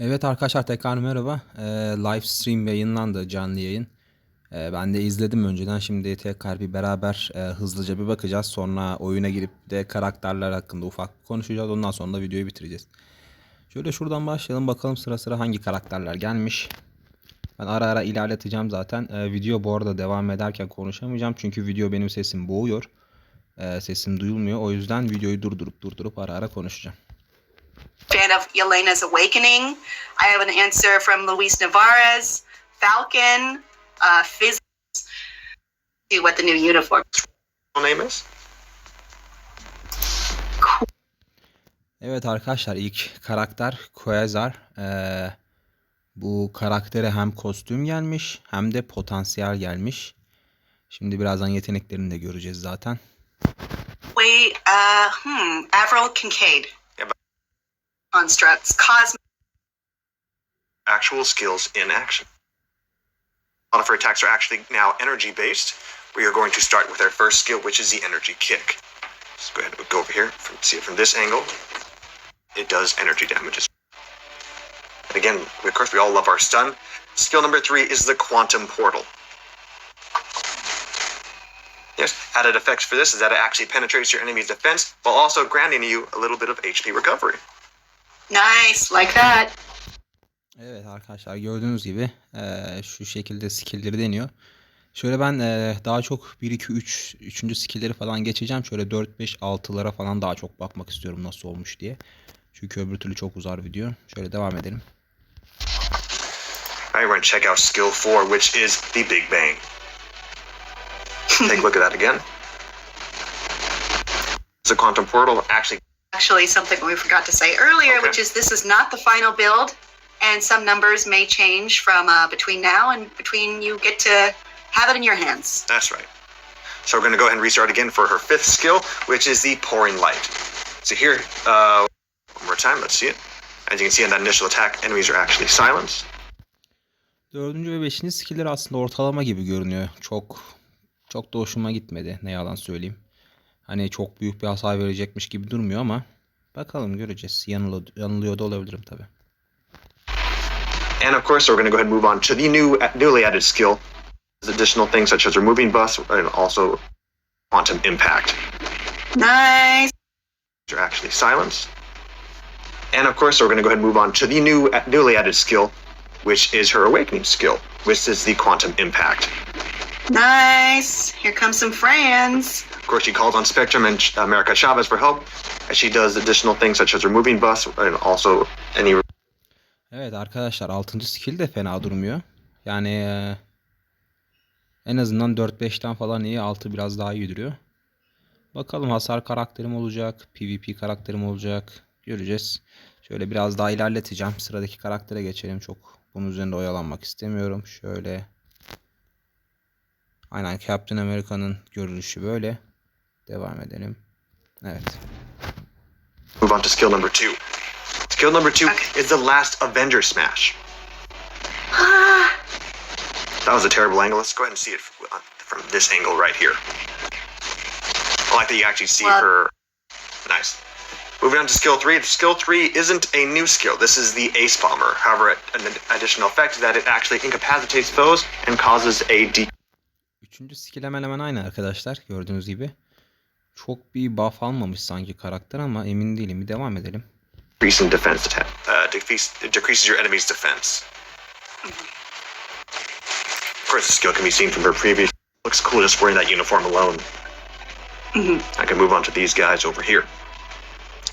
Evet arkadaşlar tekrar merhaba. Ee, live stream yayınlandı canlı yayın. Ee, ben de izledim önceden. Şimdi tekrar bir beraber e, hızlıca bir bakacağız. Sonra oyuna girip de karakterler hakkında ufak konuşacağız. Ondan sonra da videoyu bitireceğiz. Şöyle şuradan başlayalım bakalım sıra sıra hangi karakterler gelmiş. Ben ara ara ilerleteceğim zaten. Ee, video bu arada devam ederken konuşamayacağım. Çünkü video benim sesim boğuyor. Ee, sesim duyulmuyor. O yüzden videoyu durdurup durdurup ara ara konuşacağım. Fan of Yelena's Awakening. I have an answer from Luis Navarez, Falcon, uh, Fizz. See what the new uniform. name is? Evet arkadaşlar ilk karakter Quasar. Ee, bu karaktere hem kostüm gelmiş hem de potansiyel gelmiş. Şimdi birazdan yeteneklerini de göreceğiz zaten. Wait, uh, hmm, Avril Kincaid. Constructs, Cosmic. Actual skills in action. Her attacks are actually now energy based. We are going to start with our first skill, which is the energy kick. Let's go ahead and go over here. See it from this angle. It does energy damages. And again, of course, we all love our stun. Skill number three is the quantum portal. Yes, added effects for this is that it actually penetrates your enemy's defense while also granting you a little bit of HP recovery. Nice, like that. Evet arkadaşlar gördüğünüz gibi eee, şu şekilde skill'leri deniyor. Şöyle ben eee, daha çok 1 2 3 3. skill'leri falan geçeceğim. Şöyle 4 5 6'lara falan daha çok bakmak istiyorum nasıl olmuş diye. Çünkü öbür türlü çok uzar video. Şöyle devam edelim. All right, we're going to check out skill four, which is the Big Bang. Take a look at that again. The quantum portal actually Actually, something we forgot to say earlier, Okay. which is this is not the final build, and some numbers may change from uh, between now and between you get to have it in your hands. that's right. So we're going to go ahead and restart again for her fifth skill, which is the pouring light. So here, uh, one more time, let's see it. As you can see in that initial attack, enemies are actually silenced. Dördüncü ve beşinci skill'leri aslında ortalama gibi görünüyor. Çok çok da hoşuma gitmedi. Ne yalan söyleyeyim. Hani çok büyük bir hasar verecekmiş gibi durmuyor ama bakalım göreceğiz. Yanılıyor, yanılıyor da olabilirim tabi. And of course, we're going to go ahead and move on to the new, newly added skill. There's additional things such as removing buffs and also quantum impact. Nice. are actually silenced. And of course, we're going to go ahead and move on to the new, newly added skill, which is her awakening skill, which is the quantum impact. Nice. Here comes some friends. Of course, she calls on Spectrum and America Chavez for help, as she does additional things such as removing buffs and also any Evet arkadaşlar 6. skill de fena durmuyor. Yani eee, en azından 4-5'ten falan iyi. 6 biraz daha iyi duruyor. Bakalım hasar karakterim olacak. PvP karakterim olacak. Göreceğiz. Şöyle biraz daha ilerleteceğim. Sıradaki karaktere geçelim. Çok bunun üzerinde oyalanmak istemiyorum. Şöyle. Aynen Captain America'nın görünüşü böyle. Devam edelim. Evet. Move on to skill number two. Skill number two Okay. is the last Avenger Smash. Ah. That was a terrible angle. Let's go ahead and see it from this angle right here. I like that you actually see Well- her. Nice. Moving on to skill three. Skill three isn't a new skill. This is the Ace Bomber. However, an additional effect is that it actually incapacitates foes and causes a decrease Üçüncü skill hemen hemen aynı arkadaşlar gördüğünüz gibi. Çok bir buff almamış sanki karakter ama emin değilim. Bir devam edelim. in defense attack. Uh, decrease, decreases your enemy's defense. Of course, the skill can be seen from her previous. Looks cool just wearing that uniform alone. I can move on to these guys over here.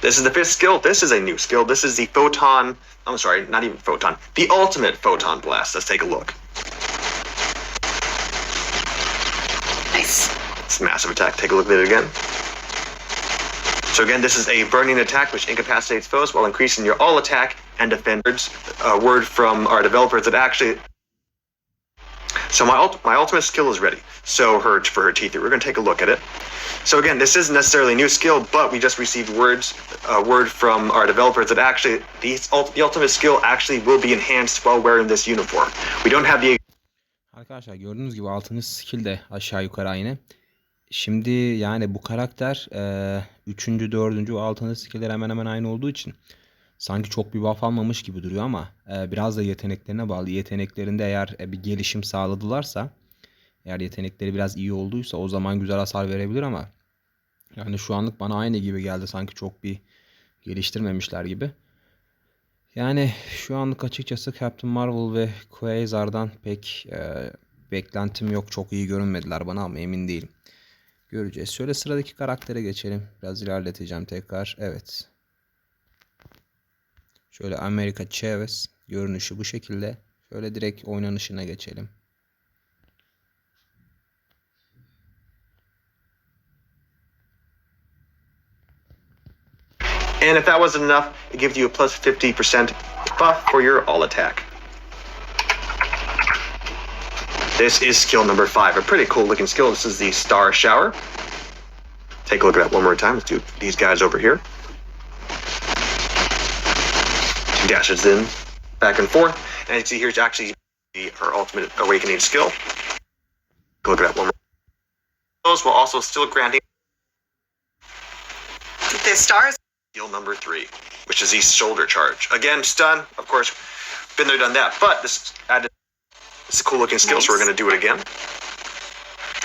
This is the fifth skill. This is a new skill. This is the photon. I'm sorry, not even photon. The ultimate photon blast. Let's take a look. Nice. It's a massive attack. Take a look at it again. So again, this is a burning attack which incapacitates foes while increasing your all attack and defenders. A uh, word from our developers that actually. So my ult- my ultimate skill is ready. So her for her teeth, we're going to take a look at it. So again, this isn't necessarily a new skill, but we just received words, a word from our developers that actually the, ult- the ultimate skill actually will be enhanced while wearing this uniform. We don't have the Arkadaşlar gördüğünüz gibi 6. skill de aşağı yukarı aynı. Şimdi yani bu karakter 3. 4. ve 6. skill'ler hemen hemen aynı olduğu için sanki çok bir buff almamış gibi duruyor ama e, biraz da yeteneklerine bağlı. Yeteneklerinde eğer e, bir gelişim sağladılarsa eğer yetenekleri biraz iyi olduysa o zaman güzel hasar verebilir ama yani şu anlık bana aynı gibi geldi sanki çok bir geliştirmemişler gibi. Yani şu anlık açıkçası Captain Marvel ve Quasar'dan pek e, beklentim yok. Çok iyi görünmediler bana ama emin değilim. Göreceğiz. Şöyle sıradaki karaktere geçelim. Biraz ilerleteceğim tekrar. Evet. Şöyle Amerika Chavez. Görünüşü bu şekilde. Şöyle direkt oynanışına geçelim. And if that wasn't enough, it gives you a plus 50% buff for your all attack. This is skill number five, a pretty cool looking skill. This is the Star Shower. Take a look at that one more time. Let's do these guys over here. She dashes in, back and forth. And you see here's actually the- her ultimate awakening skill. Take a look at that one more. Those will also still granting The stars. Skill number three, which is the shoulder charge. Again, stun, of course, been there, done that. But this added, it's a cool looking skill, so we're going to do it again.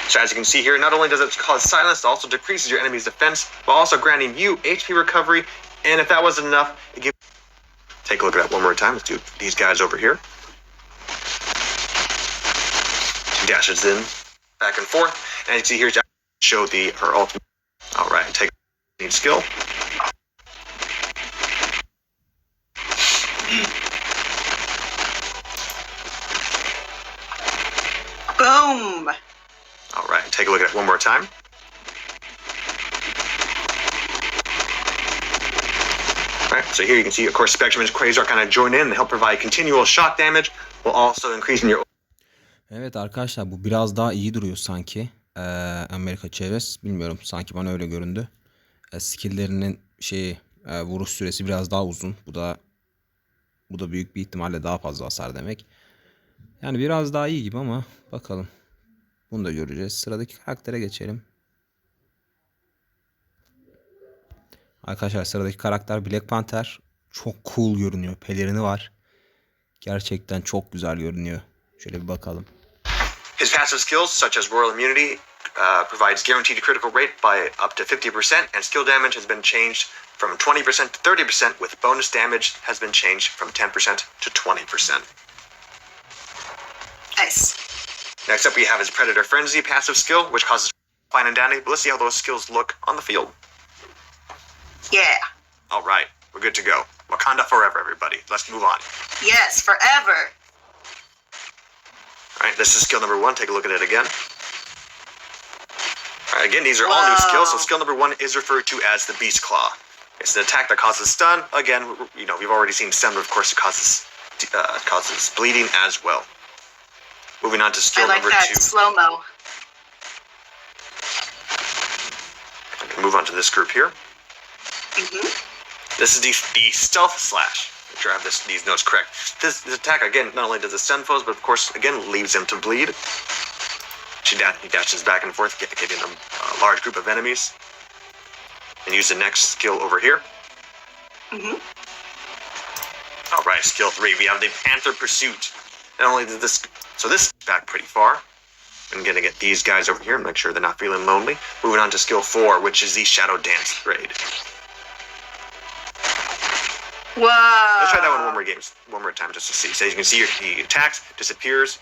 So as you can see here, not only does it cause silence, it also decreases your enemy's defense, while also granting you HP recovery. And if that wasn't enough, it gives. Take a look at that one more time. Let's do these guys over here. She dashes in, back and forth, and you see here, show the her ultimate. All right, take need skill. Take a look at it one more time. So here you can see, of course, Spectrum and Quasar kind of join in and help provide continual shock damage while also increasing your Evet arkadaşlar bu biraz daha iyi duruyor sanki. Ee, Amerika Chavez. Bilmiyorum sanki bana öyle göründü. Ee, skill'lerinin şeyi e, vuruş süresi biraz daha uzun. Bu da bu da büyük bir ihtimalle daha fazla hasar demek. Yani biraz daha iyi gibi ama bakalım. Bunu da göreceğiz. Sıradaki karaktere geçelim. Arkadaşlar sıradaki karakter Black Panther. Çok cool görünüyor. Pelerini var. Gerçekten çok güzel görünüyor. Şöyle bir bakalım. His passive skills, such as Royal Immunity, uh, provides guaranteed critical rate by up to 50%, and skill damage has been changed from 20% to 30%, with bonus damage has been changed from 10% to 20%. Nice. Next up, we have his Predator Frenzy passive skill, which causes fine and dandy. But let's see how those skills look on the field. Yeah. All right, we're good to go. Wakanda forever, everybody. Let's move on. Yes, forever. All right, this is skill number one. Take a look at it again. All right, again, these are all new skills. So skill number one is referred to as the Beast Claw. It's an attack that causes stun. Again, you know we've already seen stun, but of course it causes uh, causes bleeding as well. Moving on to skill I like number that two. slow mo. Can move on to this group here. hmm This is the, the stealth slash. Make sure I have this, these notes correct. This, this attack again not only does it stun foes, but of course again leaves them to bleed. She da- he dashes back and forth, get, getting a uh, large group of enemies. And use the next skill over here. hmm All right, skill three. We have the Panther Pursuit. Not only did this, so this is back pretty far. I'm gonna get these guys over here and make sure they're not feeling lonely. Moving on to skill four, which is the Shadow Dance raid. Whoa. Let's try that one one more game, one more time just to see. So you can see he attacks, disappears,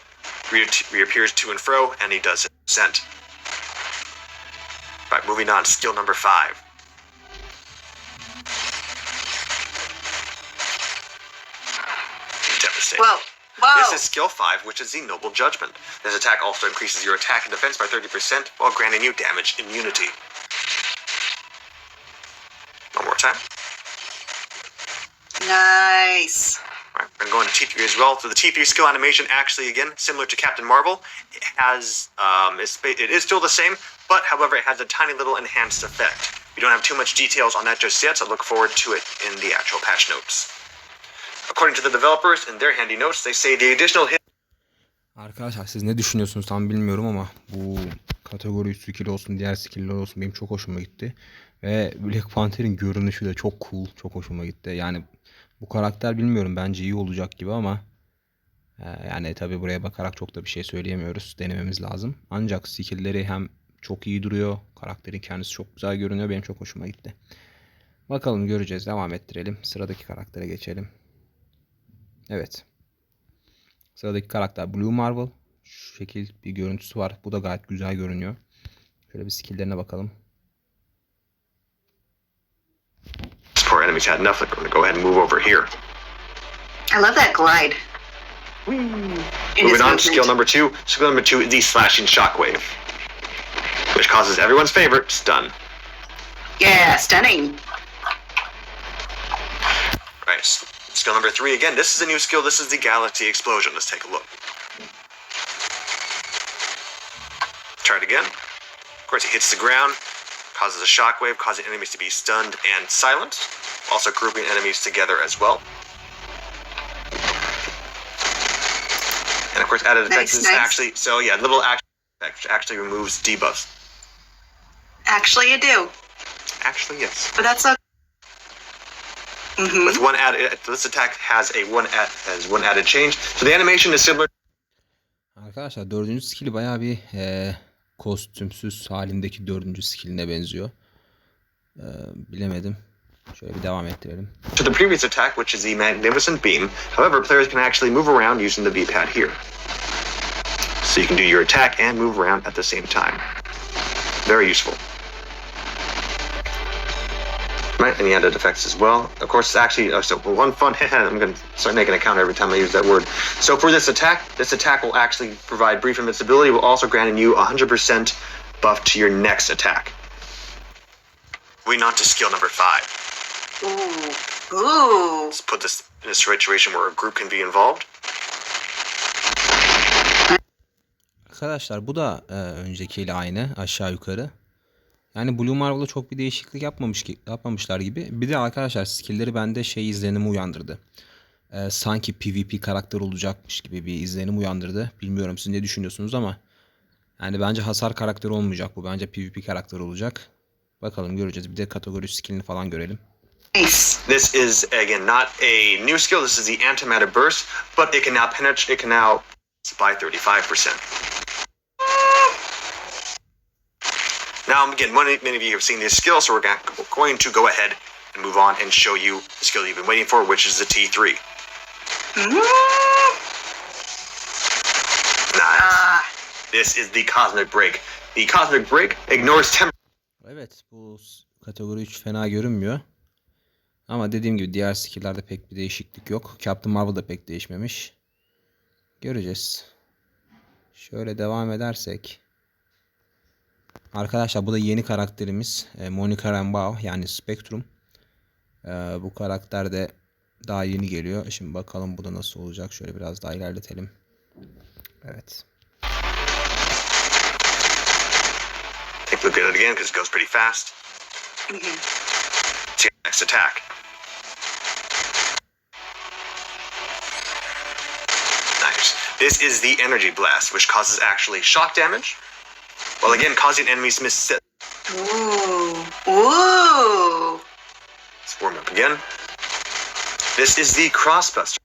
re- reappears to and fro, and he does his descent. Right, moving on. Skill number five. Devastate. Whoa. Whoa. This is skill 5, which is the Noble Judgment. This attack also increases your attack and defense by 30% while granting you damage immunity. One more time. nice. Right, we're going to TPU as well. So the TPU skill animation, actually, again, similar to Captain Marvel, it has um, it is still the same, but however, it has a tiny little enhanced effect. We don't have too much details on that just yet, so look forward to it in the actual patch notes. According to the developers, in their handy notes, they say the additional hit Arkadaşlar siz ne düşünüyorsunuz tam bilmiyorum ama bu kategori üstü skill olsun diğer skill'ler olsun benim çok hoşuma gitti. Ve Black Panther'in görünüşü de çok cool, çok hoşuma gitti. Yani Bu karakter bilmiyorum bence iyi olacak gibi ama e, yani tabii buraya bakarak çok da bir şey söyleyemiyoruz. Denememiz lazım. Ancak skill'leri hem çok iyi duruyor. Karakterin kendisi çok güzel görünüyor. Benim çok hoşuma gitti. Bakalım göreceğiz. Devam ettirelim. Sıradaki karaktere geçelim. Evet. Sıradaki karakter Blue Marvel. Şu şekil bir görüntüsü var. Bu da gayet güzel görünüyor. Şöyle bir skill'lerine bakalım. These poor enemies had nothing. We're gonna go ahead and move over here. I love that glide. In Moving on, movement. skill number two. Skill number two is the slashing shockwave, which causes everyone's favorite stun. Yeah, stunning. Right. Skill number three again. This is a new skill. This is the galaxy explosion. Let's take a look. Try it again. Of course, it hits the ground, causes a shockwave, causing enemies to be stunned and silent. Also grouping enemies together as well. And of course, added effects Nice, nice. actually so yeah, little action actually removes debuffs. Actually, you do, Actually, yes. but that's okay. Hmm With one added, this attack has a one add, has one added change. So the animation is similar Arkadaşlar dördüncü skill bayağı bir eee, kostümsüz halindeki dördüncü skilline benziyor. Eee, bilemedim. Şöyle bir devam ettirelim. to the previous attack, which is the Magnificent Beam. However, players can actually move around using the V-pad here. So you can do your attack and move around at the same time. Very useful. Right, and the added effects as well. Of course, it's actually uh, so one fun. I'm going to start making a count every time I use that word. So for this attack, this attack will actually provide brief invincibility, while also granting you 100% buff to your next attack. Moving on to skill number five. Ooh, ooh. Let's put this in a situation where a group can be involved. Arkadaşlar bu da e, öncekiyle aynı aşağı yukarı. Yani Blue Marvel'da çok bir değişiklik yapmamış ki, yapmamışlar gibi. Bir de arkadaşlar skill'leri bende şey izlenimi uyandırdı. Ee, sanki PvP karakter olacakmış gibi bir izlenim uyandırdı. Bilmiyorum siz ne düşünüyorsunuz ama yani bence hasar karakteri olmayacak bu. Bence PvP karakteri olacak. Bakalım göreceğiz. Bir de kategori skill'ini falan görelim. This is again not a new skill. This is the antimatter burst, but it can now penetrate. It can now by 35%. Now, again, many, many of you have seen this skill, so we're go- going to go ahead and move on and show you the skill you've been waiting for, which is the T3. Mm. Nice. Ah, This is the Cosmic Break. The Cosmic Break ignores temp. Evet bu kategori 3 fena görünmüyor. Ama dediğim gibi diğer skill'lerde pek bir değişiklik yok. Captain Marvel da pek değişmemiş. Göreceğiz. Şöyle devam edersek. Arkadaşlar bu da yeni karakterimiz. e, Monica Rambeau yani Spectrum. E, bu karakter de daha yeni geliyor. Şimdi bakalım bu da nasıl olacak. Şöyle biraz daha ilerletelim. Evet. Take a look at it again because it goes pretty fast. mhm. See next attack. Nice. This is the energy blast, which causes actually shock damage, while again causing enemies to miss. Ooh, ooh. Let's warm up again. This is the crossbuster.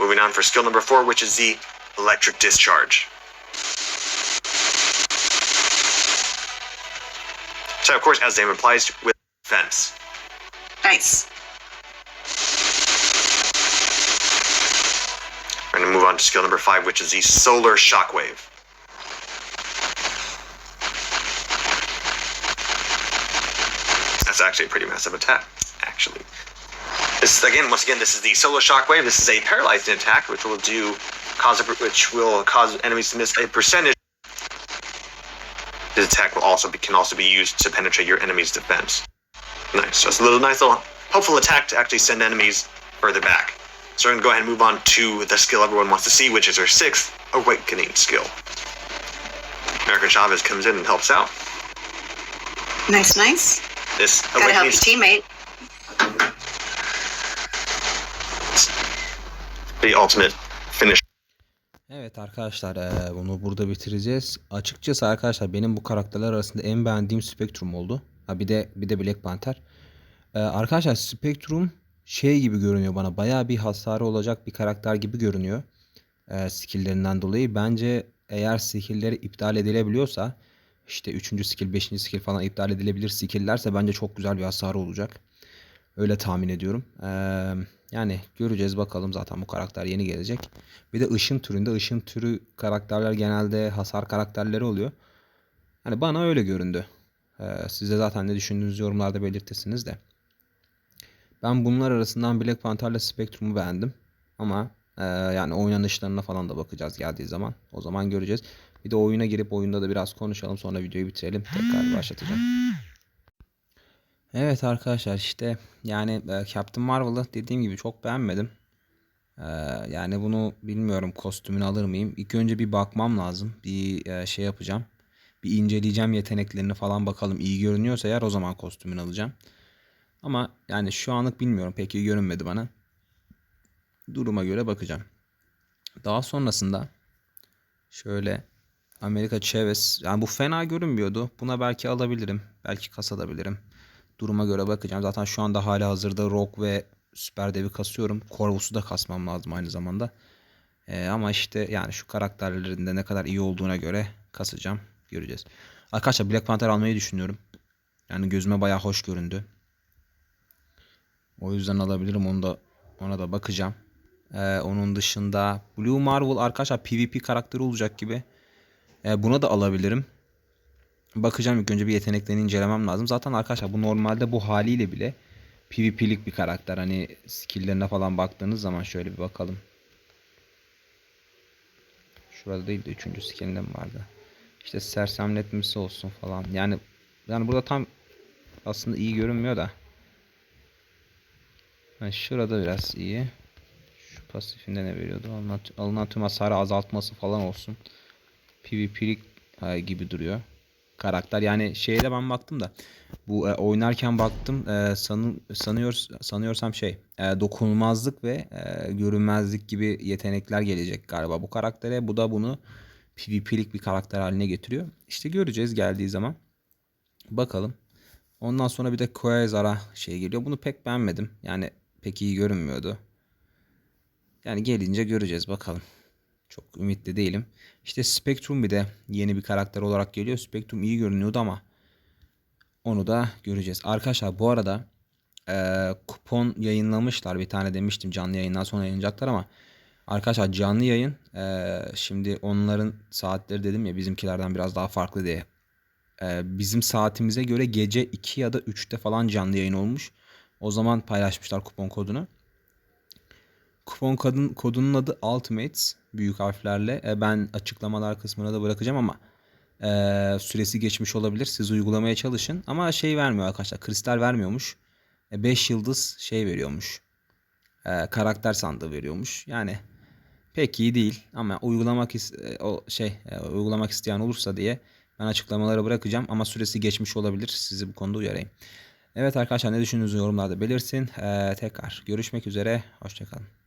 Moving on for skill number four, which is the electric discharge. So, of course, as the name implies, with defense. Nice. We're going to move on to skill number five, which is the solar shockwave. That's actually a pretty massive attack, actually. This is, again, once again, this is the solar shockwave. This is a paralyzing attack, which will do cause a, which will cause enemies to miss a percentage. This attack will also be, can also be used to penetrate your enemy's defense. Nice. So it's a little nice little helpful attack to actually send enemies further back. So we're gonna go ahead and move on to the skill everyone wants to see, which is our sixth awakening skill. American Chavez comes in and helps out. Nice, nice. This Gotta help your teammate. the ultimate finish. Evet arkadaşlar bunu burada bitireceğiz. Açıkçası arkadaşlar benim bu karakterler arasında en beğendiğim Spectrum oldu. Ha bir de bir de Black Panther. Eee, arkadaşlar Spectrum şey gibi görünüyor bana. Bayağı bir hasarı olacak bir karakter gibi görünüyor. Skill'lerinden dolayı. Bence eğer skill'leri iptal edilebiliyorsa işte 3. skill, 5. skill falan iptal edilebilir skill'lerse bence çok güzel bir hasarı olacak. Öyle tahmin ediyorum. Ee, yani göreceğiz bakalım zaten bu karakter yeni gelecek. Bir de ışın türünde ışın türü karakterler genelde hasar karakterleri oluyor. Hani bana öyle göründü. Ee, siz de zaten ne düşündüğünüzü yorumlarda belirtirsiniz de. Ben bunlar arasından Black Panther'la Spectrum'u beğendim. Ama e, yani oynanışlarına falan da bakacağız geldiği zaman. O zaman göreceğiz. Bir de oyuna girip oyunda da biraz konuşalım. Sonra videoyu bitirelim. Tekrar başlatacağım. Evet arkadaşlar işte yani e, Captain Marvel'ı dediğim gibi çok beğenmedim. Ee, yani bunu bilmiyorum kostümünü alır mıyım? İlk önce bir bakmam lazım. Bir e, şey yapacağım. Bir inceleyeceğim yeteneklerini falan bakalım. İyi görünüyorsa eğer o zaman kostümünü alacağım. Ama yani şu anlık bilmiyorum. Pek iyi görünmedi bana. Duruma göre bakacağım. Daha sonrasında şöyle Amerika Chavez. Yani bu fena görünmüyordu. Buna belki alabilirim. Belki kasabilirim. Duruma göre bakacağım. Zaten şu anda hala hazırda Rock ve Süper Dev'i kasıyorum. Corvus'u da kasmam lazım aynı zamanda. Ee, ama işte yani şu karakterlerin de ne kadar iyi olduğuna göre kasacağım. Göreceğiz. Arkadaşlar Black Panther almayı düşünüyorum. Yani gözüme bayağı hoş göründü. O yüzden alabilirim. Onu da ona da bakacağım. Ee, onun dışında Blue Marvel arkadaşlar PvP karakteri olacak gibi. Ee, buna da alabilirim. Bakacağım ilk önce bir yeteneklerini incelemem lazım. Zaten arkadaşlar bu normalde bu haliyle bile PvP'lik bir karakter. Hani skill'lerine falan baktığınız zaman şöyle bir bakalım. Şurada değil de üçüncü skill'inde mi vardı? İşte sersemletmesi olsun falan. Yani yani burada tam aslında iyi görünmüyor da. Yani şurada biraz iyi. Şu pasifinde ne veriyordu? Alınan, alınan tüm hasarı azaltması falan olsun. PvP'lik ha, gibi duruyor karakter. Yani şeye de ben baktım da bu e, oynarken baktım e, sanı, sanıyor sanıyorsam şey e, dokunulmazlık ve e, görünmezlik gibi yetenekler gelecek galiba bu karaktere. Bu da bunu PvP'lik bir karakter haline getiriyor. İşte göreceğiz geldiği zaman. Bakalım. Ondan sonra bir de Quasar'a şey geliyor. Bunu pek beğenmedim. Yani pek iyi görünmüyordu. Yani gelince göreceğiz bakalım. Çok ümitli değilim. İşte Spectrum bir de yeni bir karakter olarak geliyor. Spectrum iyi görünüyordu ama onu da göreceğiz. Arkadaşlar bu arada e, kupon yayınlamışlar. Bir tane demiştim canlı yayından sonra yayınlayacaklar ama arkadaşlar canlı yayın e, şimdi onların saatleri dedim ya bizimkilerden biraz daha farklı diye. E, bizim saatimize göre gece 2 ya da 3'te falan canlı yayın olmuş. O zaman paylaşmışlar kupon kodunu. Kupon kodun, kodunun adı Ultimates büyük harflerle. E, ben açıklamalar kısmına da bırakacağım ama e, süresi geçmiş olabilir. Siz uygulamaya çalışın. Ama şey vermiyor arkadaşlar. Kristal vermiyormuş. 5 yıldız şey veriyormuş. E, karakter sandığı veriyormuş. Yani pek iyi değil ama uygulamak e, o şey e, uygulamak isteyen olursa diye ben açıklamaları bırakacağım ama süresi geçmiş olabilir. Sizi bu konuda uyarayım. Evet arkadaşlar ne düşündüğünüzü yorumlarda belirsin. Ee, tekrar görüşmek üzere. Hoşçakalın.